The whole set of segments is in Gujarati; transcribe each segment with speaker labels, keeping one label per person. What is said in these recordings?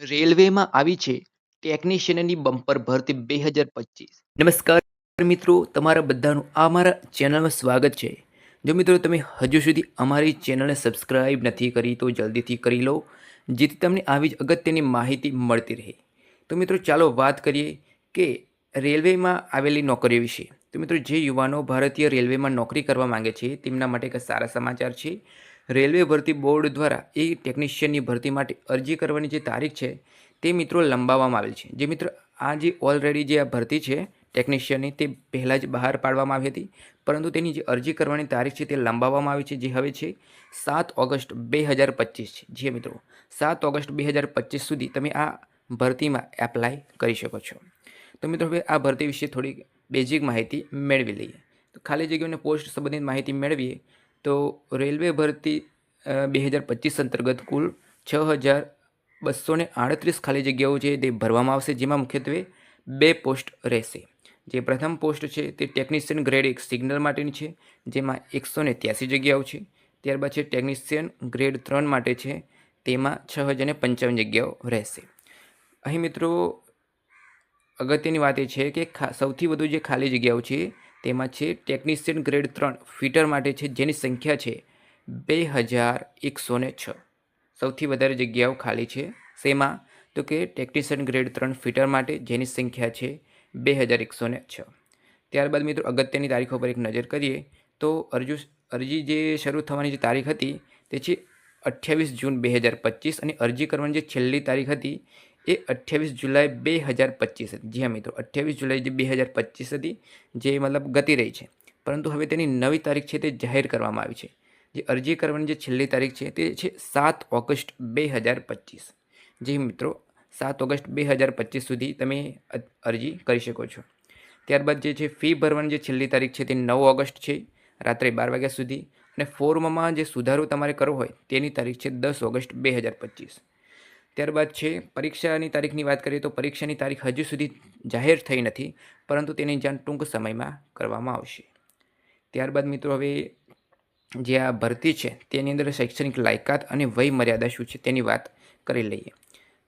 Speaker 1: રેલવેમાં આવી છે ટેકનિશિયનની બમ્પર ભરતી બે હજાર પચીસ. નમસ્કાર મિત્રો, તમારા બધાનું આ મારા ચેનલમાં સ્વાગત છે. જો મિત્રો તમે હજુ સુધી અમારી ચેનલને સબસ્ક્રાઈબ નથી કરી, તો જલ્દીથી કરી લો, જેથી તમને આવી જ અગત્યની માહિતી મળતી રહે. તો મિત્રો, ચાલો વાત કરીએ કે રેલવેમાં આવેલી નોકરીઓ વિશે. તો મિત્રો, જે યુવાનો ભારતીય રેલવેમાં નોકરી કરવા માંગે છે, તેમના માટે એક સારા સમાચાર છે. રેલવે ભરતી બોર્ડ દ્વારા એ ટેકનિશિયનની ભરતી માટે અરજી કરવાની જે તારીખ છે, તે મિત્રો લંબાવવામાં આવેલ છે. જે મિત્રો આ જે ઓલરેડી જે આ ભરતી છે ટેકનિશિયનની તે પહેલાં જ બહાર પાડવામાં આવી હતી. પરંતુ તેની જે અરજી કરવાની તારીખ છે, તે લંબાવવામાં આવી છે. જે હવે છે, સાત ઓગસ્ટ બે હજાર પચીસ છે. જે મિત્રો, સાત ઓગસ્ટ બે હજાર પચીસ સુધી તમે આ ભરતીમાં એપ્લાય કરી શકો છો. તો મિત્રો, હવે આ ભરતી વિશે થોડી બેઝિક માહિતી મેળવી લઈએ. તો ખાલી જગ્યાઓને પોસ્ટ સંબંધિત માહિતી મેળવીએ. તો રેલવે ભરતી બે હજાર પચીસ અંતર્ગત કુલ છ હજાર બસો ને આડત્રીસ ખાલી જગ્યાઓ છે તે ભરવામાં આવશે, જેમાં મુખ્યત્વે બે પોસ્ટ રહેશે. જે પ્રથમ પોસ્ટ છે તે ટેકનિશિયન ગ્રેડ એક સિગ્નલ માટેની છે, જેમાં એકસો ને ત્યાસી જગ્યાઓ છે. ત્યારબાદ છે ટેકનિશિયન ગ્રેડ ત્રણ માટે છે, તેમાં છ હજાર પંચાવન જગ્યાઓ રહેશે. અહીં મિત્રો અગત્યની વાત એ છે કે સૌથી વધુ જે ખાલી જગ્યાઓ છે તેમાં છે ટેકનિશિયન ગ્રેડ ત્રણ ફિટર માટે છે, જેની સંખ્યા છે બે હજાર એકસો ને છ. સૌથી વધારે જગ્યાઓ ખાલી છે શેમાં? તો કે ટેકનિશિયન ગ્રેડ ત્રણ ફિટર માટે, જેની સંખ્યા છે બે હજાર એકસો ને છ. ત્યારબાદ મિત્રો, અગત્યની તારીખો પર એક નજર કરીએ, તો અરજુ, અરજી જે શરૂ થવાની જે તારીખ હતી, તે છે અઠ્યાવીસ જૂન બે હજાર પચીસ અને અરજી કરવાની જે છેલ્લી તારીખ હતી એ અઠ્યાવીસ જુલાઈ બે હજાર પચીસ હતી. જી હા, મિત્રો. અઠ્યાવીસ જુલાઈ જે બે હજાર પચીસ હતી, જે મતલબ ગતિ રહી છે. પરંતુ હવે તેની નવી તારીખ છે તે જાહેર કરવામાં આવી છે. જે અરજી કરવાની જે છેલ્લી તારીખ છે તે છે સાત ઓગસ્ટ બે હજાર પચીસ. જી મિત્રો, સાત ઓગસ્ટ બે હજાર પચીસ સુધી તમે અરજી કરી શકો છો. ત્યારબાદ જે છે ફી ભરવાની જે છેલ્લી તારીખ છે તે નવ ઓગસ્ટ છે, રાત્રે બાર વાગ્યા સુધી. અને ફોર્મમાં જે સુધારો તમારે કરવો હોય તેની તારીખ છે દસ ઓગસ્ટ બે હજાર પચીસ. ત્યારબાદ છે, પરીક્ષાની તારીખની વાત કરીએ તો પરીક્ષાની તારીખ હજુ સુધી જાહેર થઈ નથી, પરંતુ તેની જાણ ટૂંક સમયમાં કરવામાં આવશે. ત્યારબાદ મિત્રો હવે જે આ ભરતી છે, તેની અંદર શૈક્ષણિક લાયકાત અને વય મર્યાદા શું છે તેની વાત કરી લઈએ.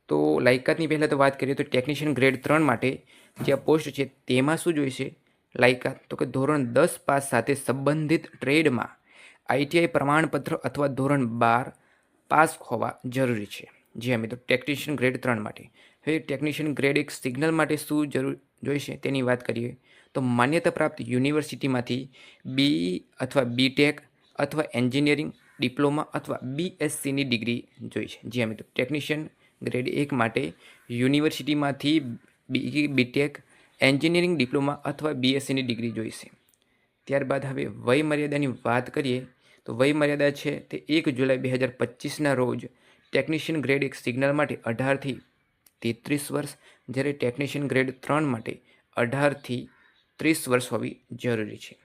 Speaker 1: તો લાયકાતની પહેલાં તો વાત કરીએ તો ટેકનિશિયન ગ્રેડ ત્રણ માટે જે આ પોસ્ટ છે તેમાં શું જોઈશે? લાયકાત, તો કે ધોરણ દસ પાસ સાથે સંબંધિત ટ્રેડમાં આઈટીઆઈ પ્રમાણપત્ર અથવા ધોરણ બાર પાસ હોવા જરૂરી છે. જી હા, મિત્રો. ટેકનિશિયન ગ્રેડ ત્રણ માટે. હવે ટેકનિશિયન ગ્રેડ એક સિગ્નલ માટે શું જરૂર જોઈશે તેની વાત કરીએ. તો માન્યતા પ્રાપ્ત યુનિવર્સિટીમાંથી બી અથવા બીટેક અથવા એન્જિનિયરિંગ ડિપ્લોમા અથવા બીએસસીની ડિગ્રી જોઈશે. જી હા, મિત્રો. ટેકનિશિયન ગ્રેડ એક માટે યુનિવર્સિટીમાંથી B B Tech engineering diploma અથવા બીએસસીની ડિગ્રી જોઈશે. ત્યારબાદ હવે વય મર્યાદાની વાત કરીએ, તો વય મર્યાદા છે તે એક જુલાઈ બે હજાર પચીસના રોજ ટેકનિશિયન ગ્રેડ એક સિગ્નલ માટે અઢારથી તેત્રીસ વર્ષ, જ્યારે ટેકનિશિયન ગ્રેડ ત્રણ માટે અઢારથી ત્રીસ વર્ષ હોવી જરૂરી છે.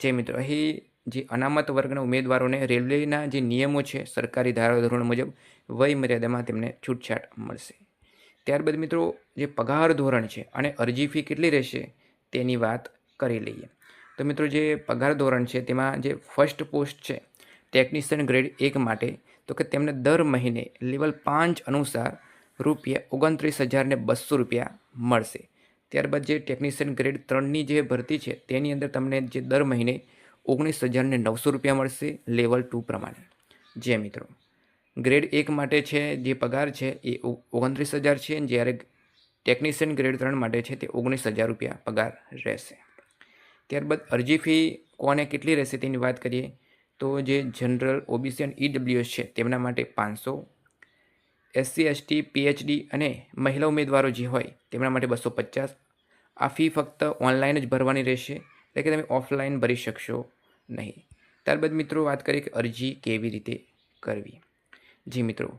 Speaker 1: જે મિત્રો, અહીં જે અનામત વર્ગના ઉમેદવારોને રેલવેના જે નિયમો છે, સરકારી ધારાધોરણ મુજબ વય મર્યાદામાં તેમને છૂટછાટ મળશે. ત્યારબાદ મિત્રો, જે પગાર ધોરણ છે અને અરજી ફી કેટલી રહેશે તેની વાત કરી લઈએ. તો મિત્રો, જે પગાર ધોરણ છે તેમાં જે ફર્સ્ટ પોસ્ટ છે, ટેકનિશિયન ગ્રેડ એક માટે તો કે તેમને દર મહિને લેવલ પાંચ અનુસાર રૂપિયા ઓગણત્રીસ હજારને બસો રૂપિયા મળશે. ત્યારબાદ જે ટેકનિશિયન ગ્રેડ ત્રણની જે ભરતી છે, તેની અંદર તમને જે દર મહિને ઓગણીસ હજારને નવસો રૂપિયા મળશે લેવલ ટુ પ્રમાણે. જે મિત્રો ગ્રેડ એક માટે છે જે પગાર છે એ ઓગણત્રીસ હજાર છે, જ્યારે ટેકનિશિયન ગ્રેડ ત્રણ માટે છે તે ઓગણીસ હજાર રૂપિયા પગાર રહેશે. ત્યારબાદ અરજી ફી કોને કેટલી રહેશે તેની વાત કરીએ તો જે જનરલ ઓબીસી અને ઈડબ્લ્યુએસ છે, તેમના માટે પાંચસો એસસી, એસટી, પીએચડી અને મહિલા ઉમેદવારો જે હોય, તેમના માટે બસો પચાસ. આ ફી ફક્ત ઓનલાઈન જ ભરવાની રહેશે, એટલે કે તમે ઓફલાઈન ભરી શકશો નહીં. ત્યારબાદ મિત્રો વાત કરીએ કે અરજી કેવી રીતે કરવી. જી મિત્રો,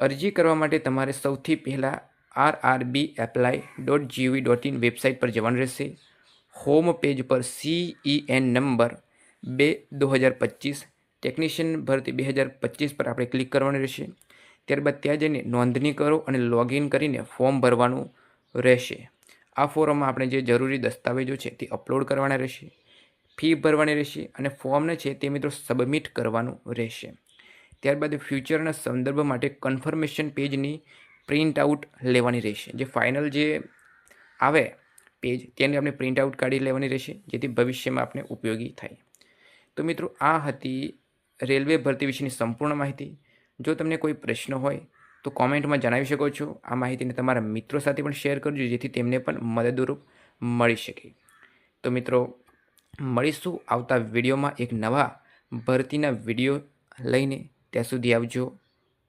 Speaker 1: અરજી કરવા માટે તમારે સૌથી પહેલાં R R B apply dot G V dot in website પર જવાનું રહેશે. હોમ પેજ પર સીઈએન નંબર બે દો હજાર પચીસ ટેકનિશિયન ભરતી બે હજાર પચીસ પર આપણે ક્લિક કરવાનું રહેશે. ત્યારબાદ ત્યાં જઈને નોંધણી કરો અને લોગિન કરીને ફોર્મ ભરવાનું રહેશે. આ ફોર્મમાં આપણે જે જરૂરી દસ્તાવેજો છે તે અપલોડ કરવાના રહેશે. ફી ભરવાની રહેશે અને ફોર્મને છે તે મિત્રો સબમિટ કરવાનું રહેશે. ત્યારબાદ ફ્યુચરના સંદર્ભ માટે કન્ફર્મેશન પેજની પ્રિન્ટ આઉટ લેવાની રહેશે. જે ફાઇનલ જે આવે પેજ તેની આપણે પ્રિન્ટ આઉટ કાઢી લેવાની રહેશે, જેથી ભવિષ્યમાં આપણે ઉપયોગી થાય. તો મિત્રો આ હતી રેલવે ભરતી વિશેની સંપૂર્ણ માહિતી. જો તમને કોઈ પ્રશ્ન હોય, તો કોમેન્ટમાં જણાવી શકો છો. આ માહિતીને તમારા મિત્રો સાથે પણ શેર કરજો, જેથી તેમને પણ મદદરૂપ મળી શકે. તો મિત્રો, મળીશું આવતા વિડીયોમાં એક નવા ભરતીના વીડિયો લઈને. ત્યાં સુધી આવજો.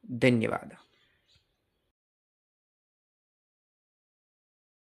Speaker 1: ધન્યવાદ.